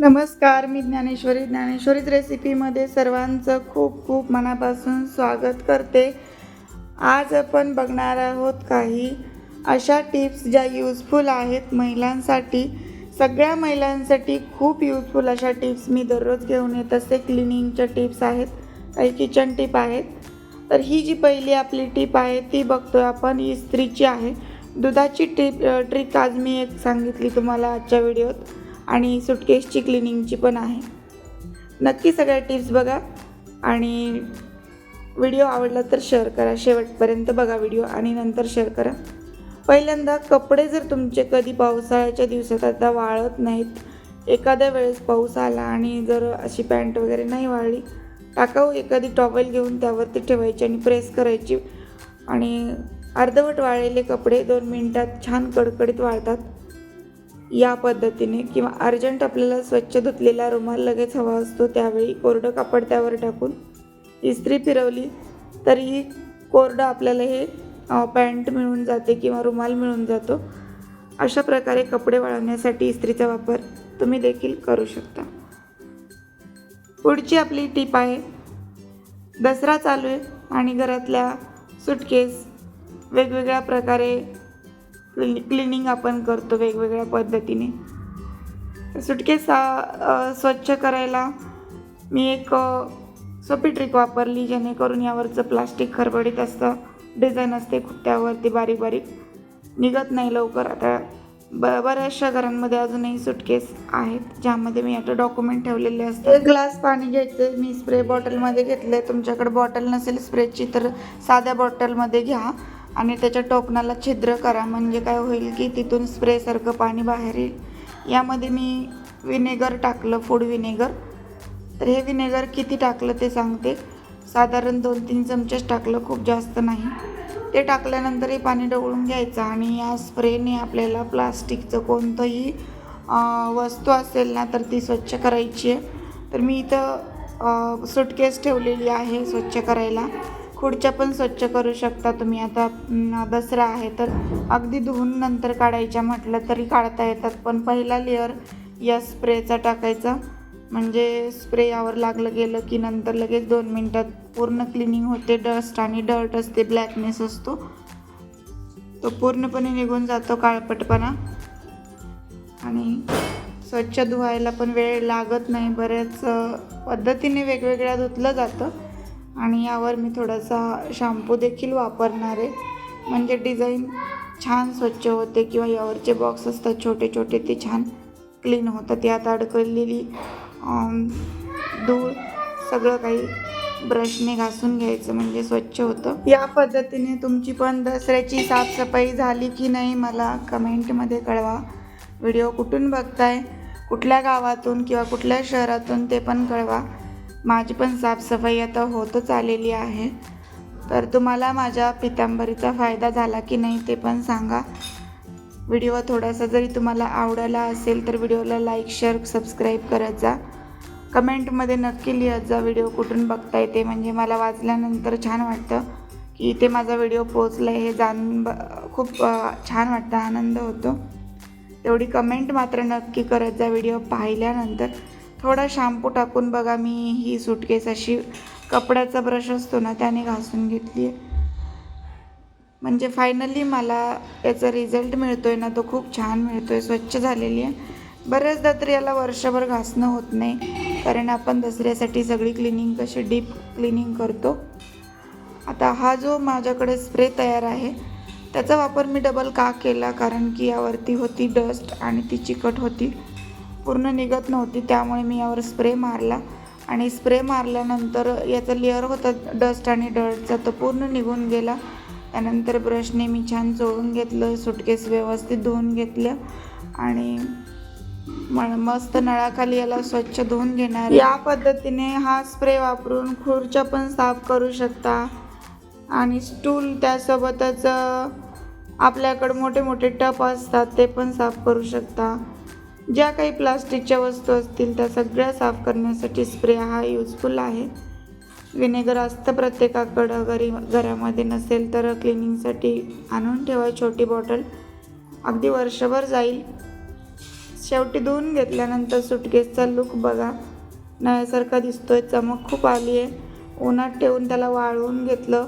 नमस्कार मी ज्ञानेश्वरी. ज्ञानेश्वरीच रेसिपीमध्ये सर्वांचं खूप खूप मनापासून स्वागत करते. आज आपण बघणार आहोत काही अशा टिप्स ज्या यूजफुल आहेत महिलांसाठी. सगळ्या महिलांसाठी खूप यूजफुल अशा टिप्स मी दररोज घेऊन येत असते क्लिनिंगच्या टिप्स आहेत काही किचन टिप आहेत. तर ही जी पहिली आपली टिप आहे ती बघतोय आपण. इस्त्रीची आहे. दुधाची टिप ट्रिक आज मी एक सांगितली तुम्हाला आजच्या व्हिडिओत आणि सुटकेसची क्लिनिंगची पण आहे. नक्की सगळ्या टिप्स बघा आणि व्हिडिओ आवडला तर शेअर करा. शेवटपर्यंत बघा व्हिडिओ आणि नंतर शेअर करा. पहिल्यांदा कपडे जर तुमचे कधी पावसाळ्याच्या दिवसात आता वाळत नाहीत एखाद्या वेळेस पाऊस आला आणि जर अशी पॅन्ट वगैरे नाही वाळली टाकाऊ. एखादी टॉवेल घेऊन त्यावरती ठेवायची आणि प्रेस करायची. आणि अर्धवट वाळलेले कपडे दोन मिनटात छान कडकडीत वाळतात. या पद्धतीने किंवा अर्जंट आपल्याला स्वच्छ धुतलेला रुमाल लगेच हवा असतो त्यावेळी कोरडं कापड त्यावर टाकून इस्त्री फिरवली तरीही कोरडं आपल्याला हे पॅन्ट मिळून जाते किंवा रुमाल मिळून जातो. अशा प्रकारे कपडे वाळवण्यासाठी इस्त्रीचा वापर तुम्ही देखील करू शकता. पुढची आपली टीप आहे दसरा चालू आहे आणि घरातल्या सुटकेस वेगवेगळ्या प्रकारे क्लि क्लिनिंग आपण करतो वेगवेगळ्या पद्धतीने. सुटकेस स्वच्छ करायला मी एक सोपी ट्रिक वापरली जेणेकरून यावरचं प्लास्टिक खरबडीत असतं डिझाईन असते खूप त्यावरती बारीक बारीक निघत नाही लवकर. आता ब बऱ्याचशा घरांमध्ये अजूनही सुटकेस आहेत ज्यामध्ये मी आता डॉक्युमेंट ठेवलेले असते एक ग्लास पाणी घ्यायचं मी स्प्रे बॉटलमध्ये घेतलं आहे तुमच्याकडे बॉटल नसेल स्प्रेची तर साध्या बॉटलमध्ये घ्या. आणि त्याच्या टोपणाला छिद्र करा. म्हणजे काय होईल की तिथून स्प्रेसारखं पाणी बाहेर येईल. यामध्ये मी विनेगर टाकलं फूड विनेगर तर हे विनेगर किती टाकलं ते सांगते. साधारण दोन तीन चमचेच टाकलं खूप जास्त नाही. ते टाकल्यानंतरही पाणी डवळून घ्यायचं आणि या स्प्रेने आपल्याला प्लास्टिकचं कोणतंही वस्तू असेल ना तर ती स्वच्छ करायची आहे. तर मी इथं सुटकेस ठेवलेली आहे स्वच्छ करायला. खुर्च्या पण स्वच्छ करू शकता तुम्ही. आता दसरा आहे तर अगदी धुवून नंतर काढायच्या म्हटलं तरी काढता येतात. पण पहिला लेअर या स्प्रेचा टाकायचा. म्हणजे स्प्रे यावर लागलं गेलं की नंतर लगेच दोन मिनटात पूर्ण क्लिनिंग होते. डस्ट आणि डर्ट असते ब्लॅकनेस असतो. तो पूर्णपणे निघून जातो काळपटपणा. आणि स्वच्छ धुवायला पण वेळ लागत नाही. बऱ्याच पद्धतीने वेगवेगळ्या धुतलं जातं. आणि यावर मी थोडासा शॅम्पू देखील वापरणार आहे. म्हणजे डिझाईन छान स्वच्छ होते किंवा यावरचे बॉक्स असतात छोटे छोटे ते छान क्लीन होतात. यात अडकलेली धूळ सगळं काही ब्रशने घासून घ्यायचं म्हणजे स्वच्छ होतं. या पद्धतीने तुमची पण दसऱ्याची साफसफाई झाली की नाही मला कमेंटमध्ये कळवा. व्हिडिओ कुठून बघताय? कुठल्या गावातून किंवा कुठल्या शहरातून ते पण कळवा. माझी पण साफसफाई आता होतच आलेली आहे. तर तुम्हाला माझ्या पितांबरीचा फायदा झाला की नाही ते पण सांगा. व्हिडिओ थोडासा जरी तुम्हाला आवडायला असेल तर व्हिडिओला लाईक शेअर सबस्क्राईब करत जा. कमेंटमध्ये नक्की लिहत जा व्हिडिओ कुठून बघता येते. म्हणजे मला वाचल्यानंतर छान वाटतं की इथे माझा व्हिडिओ पोचला आहे हे जाणून ब खूप छान वाटतं आनंद होतो. तेवढी कमेंट मात्र नक्की करत जा व्हिडिओ पाहिल्यानंतर. थोडा शॅम्पू टाकून बघा मी ही सुटकेस अशी कपड्याचा ब्रश असतो ना त्याने घासून घेतली आहे. म्हणजे फायनली मला याचा रिझल्ट मिळतो आहे ना तो खूप छान मिळतो आहे स्वच्छ झालेली आहे. बऱ्याचदा तर याला वर्षभर घासणं होत नाही कारण आपण दसऱ्यासाठी सगळी क्लिनिंग कशी डीप क्लिनिंग करतो. आता हा जो माझ्याकडे स्प्रे तयार आहे त्याचा वापर मी डबल का केला कारण की यावरती होती डस्ट आणि ती चिकट होती. पूर्ण निघत नव्हती त्यामुळे मी यावर स्प्रे मारला. आणि स्प्रे मारल्यानंतर याचा लेअर होता डस्ट आणि डर्टचा तो पूर्ण निघून गेला. त्यानंतर ब्रशने मी छान चोळून घेतलं सुटकेस व्यवस्थित धुवून घेतलं आणि म मस्त नळाखाली याला स्वच्छ धुवून घेणार. या पद्धतीने हा स्प्रे वापरून खुर्च्या पण साफ करू शकता. आणि स्टूल त्यासोबतच आपल्याकडं आपल्याकडे मोठे मोठे टप असतात ते पण साफ करू शकता. ज्या काही प्लास्टिकच्या वस्तू असतील त्या सगळ्या साफ करण्यासाठी स्प्रे हा यूजफुल आहे. विनेगर असतं प्रत्येकाकडं घरी घरामध्ये नसेल तर क्लिनिंगसाठी आणून ठेवा छोटी बॉटल. अगदी वर्षभर जाईल. शेवटी धुवून घेतल्यानंतर सुटकेसचा लुक बघा. नव्यासारखा दिसतोय चमक खूप आली आहे. उन्हात ठेवून त्याला वाळवून घेतलं.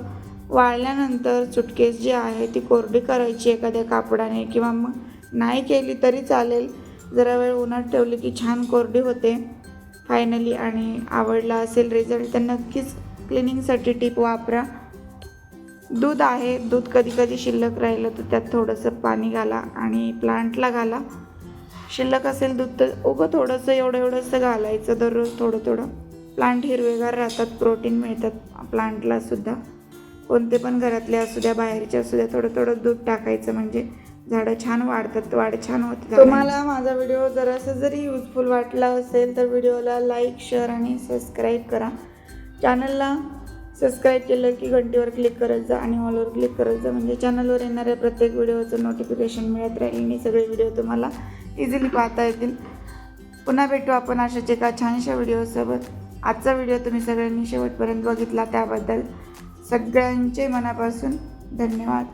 वाळल्यानंतर सुटकेस जी आहे ती कोरडी करायची एखाद्या कापडाने किंवा मग नाही केली तरी चालेल. जरा वेळ उन्हात ठेवली की छान कोरडी होते. फायनली आणि आवडला असेल रिझल्ट तर नक्कीच क्लिनिंगसाठी टीप वापरा. दूध आहे दूध कधी कधी शिल्लक राहिलं तर त्यात थोडंसं पाणी घाला आणि प्लांटला घाला. शिल्लक असेल दूध तर उगं थोडंसं एवढं एवढंसं घालायचं दररोज थोडं थोडं. प्लांट हिरवेगार राहतात प्रोटीन मिळतात प्लांटला सुद्धा. कोणते पण घरातले असू द्या बाहेरचे असू द्या थोडं थोडं दूध टाकायचं म्हणजे झाडं छान वाढतात वाढ छान होते तुम्हाला माझा व्हिडिओ जरासा जरी युजफुल वाटला असेल तर व्हिडिओला लाईक शेअर आणि सबस्क्राईब करा. चॅनलला सबस्क्राईब केलं की घंटीवर क्लिक करत जा आणि ऑलवर क्लिक करत जा. म्हणजे चॅनलवर येणाऱ्या प्रत्येक व्हिडिओचं नोटिफिकेशन मिळत राहील आणि सगळे व्हिडिओ तुम्हाला इझिली पाहता येतील. पुन्हा भेटू आपण अशाच एका छानशा व्हिडिओसोबत. आजचा व्हिडिओ तुम्ही सगळ्यांनी शेवटपर्यंत बघितला त्याबद्दल सगळ्यांचे मनापासून धन्यवाद.